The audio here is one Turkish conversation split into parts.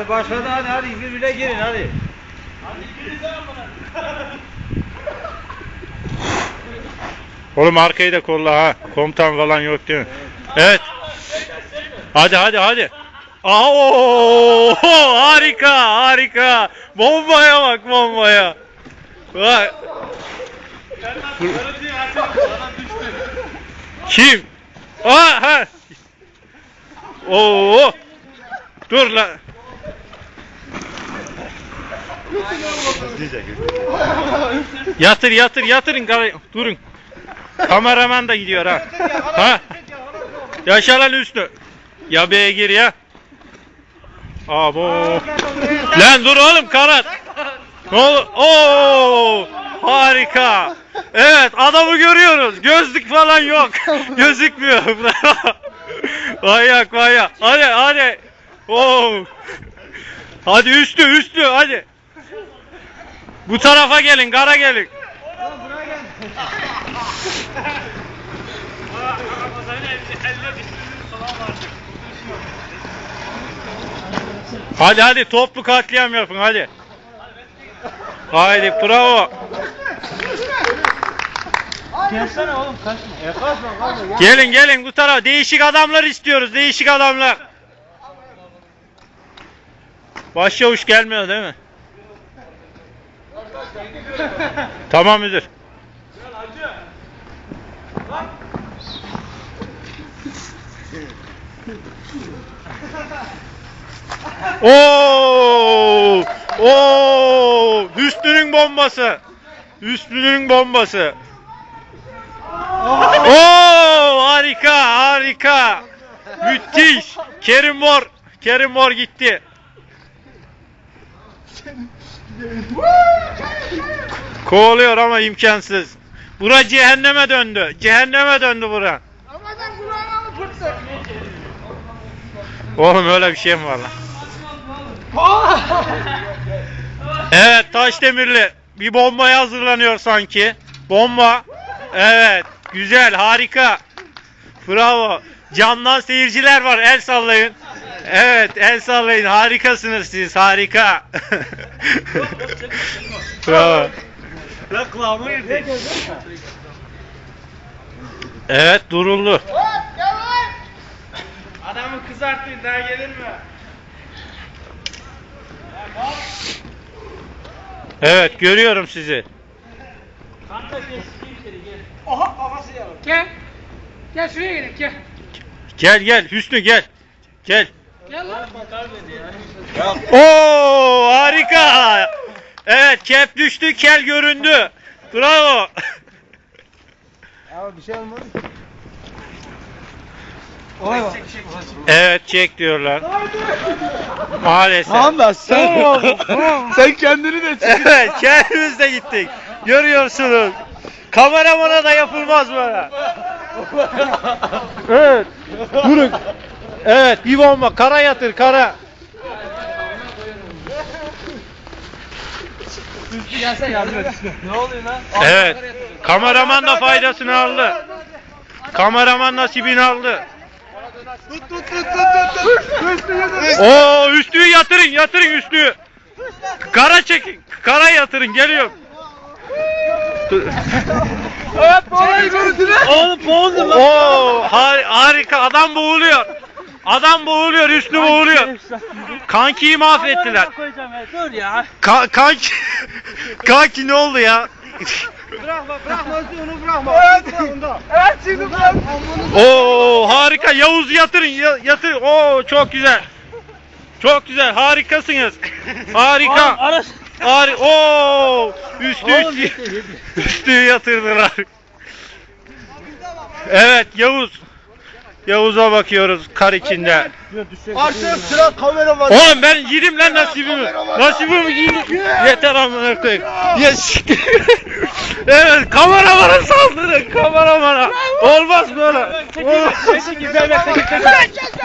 Hadi başladı hadi hadi birbirine girin hadi. Oğlum arkayı da kolla ha. Komutan falan yok değil mi? Evet. Hadi hadi hadi. Aa, harika harika. Bombaya bak bombaya. Bak. Kim? Aa ha. Oo. Dur la. Yatır yatır yatırın durun. Kameraman da gidiyor ha. Ha? Yaşa lan üstü. Ya B'ye gir ya. Abo. Lan dur oğlum kanat. Ne olur? Oo! Harika. Evet adamı görüyoruz. Gözlük falan yok. Gözükmüyor. Vayak vayak. Hadi hadi. Oo. Hadi üstü üstü hadi. Bu tarafa gelin, gara gelin. Hadi hadi toplu katliam yapın hadi. Haydi bravo. Gelsene oğlum kaçma. E kaçma kaçma. Gel. Gelin gelin bu tarafa. Değişik adamlar istiyoruz. Değişik adamlar. Başçavuş gelmiyor değil mi? Tamam müdür. Oo! Oo! Hüsnü'nün bombası. Hüsnü'nün bombası. Oo harika harika. Müthiş. Kerim Mor. Kerim Mor gitti. Kovalıyor ama imkansız. Bura cehenneme döndü. Cehenneme döndü bura. Oğlum öyle bir şey mi var lan? Evet Taşdemirli bir bombaya hazırlanıyor sanki. Bomba. Evet. Güzel, harika. Bravo. Camdan seyirciler var. El sallayın. Evet, el sallayın. Harikasınız siz. Harika. Bravo. Kulağıma girdi. Evet, duruldu. Adamı kızarttın daha gelir mi? Evet, görüyorum sizi. Kanka geçti içeri gel. Gel. Gel şuraya gelin gel. Gel gel Hüsnü gel. Gel. Gel lan. Bakar beni ya. Oo, harika. Evet, kep düştü, kel göründü. Bravo. Ama bir şey olmadı. Olay var. Evet, çek diyorlar. Maalesef. da sen sen kendini de Evet, kendimiz de gittik. Görüyorsunuz. Kameramana da yapılmaz böyle. Evet. Durun. Evet, bir bomba. Kara yatır, kara. Gelsene yardım et. Ne oluyor lan? Evet. Kameraman da faydasını aldı. Kameraman nasibini aldı. Tut tut tut tut tut. Oo, üstüyü yatırın, yatırın üstüyü. Kara çekin. Kara yatırın, geliyor. Evet boğulayım görüntüne. Oğlum boğuldum lan. Oo, har- harika. Adam boğuluyor. Adam boğuluyor, üstü boğuluyor. Kankiyi mahvettiler. Dur ya. Ka kanki, kanki ne oldu ya? Bırakma bırakma onu bırakma. Evet. Evet şimdi bırak. Oo harika. Yavuz yatırın, ya- yatır. Oo çok güzel. Çok güzel. Harikasınız. Harika. Aras. Hari Oo üstü Oğlum, üstü. Üstüyü yatırdılar. Evet Yavuz. Yavuz'a bakıyoruz kar içinde. Arşev sıra kamera var. Oğlum ben yedim lan nasibimi. Nasibimi yedim. Yeter amına koyayım. Yes. evet kameramana saldırın kameramana. Olmaz böyle.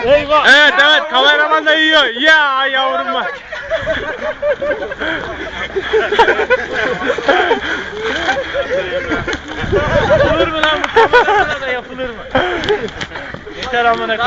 Eyvah. Evet evet kameraman da yiyor. Ya yavrum bak. amına koyayım.